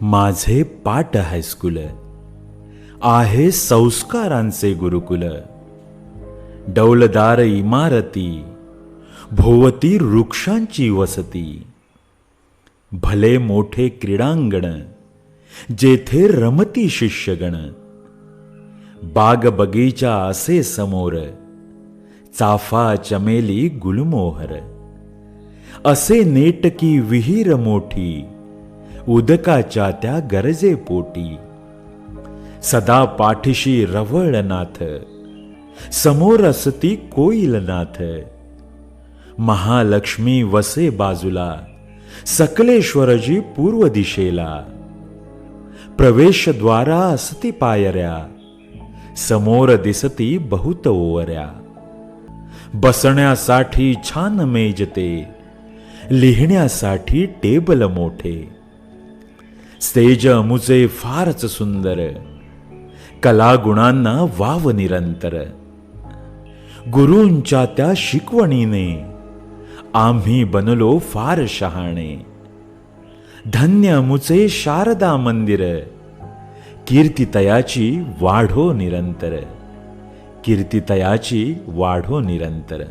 माझे पाट हायस्कूल. आहे संस्कारांचे गुरुकुल. डौलदार इमारती भोवती वृक्षांची वसती. भले मोठे क्रीडांगण जेथे रमती शिष्यगण. बाग बगीचा असे समोर चाफा चमेली गुलमोहर. असे नेटकी विहीर मोठी उदकाच्या त्या गरजे पोटी. सदा पाठीशी रवळनाथ समोर असती कोईलनाथ महालक्ष्मी वसे बाजूला. सकलेश्वरजी पूर्व दिशेला. प्रवेशद्वारा असती पायऱ्या. समोर दिसती बहुत ओवऱ्या. बसण्यासाठी छान मेजते. लिहिण्यासाठी टेबल मोठे. स्टेज अमुचे फारच सुंदर कलागुणांना वाव निरंतर गुरूंच्या त्या शिकवणीने आम्ही बनलो फार शहाणे धन्य मुचे शारदा मंदिर कीर्तितयाची वाढो निरंतर कीर्तितयाची वाढो निरंतर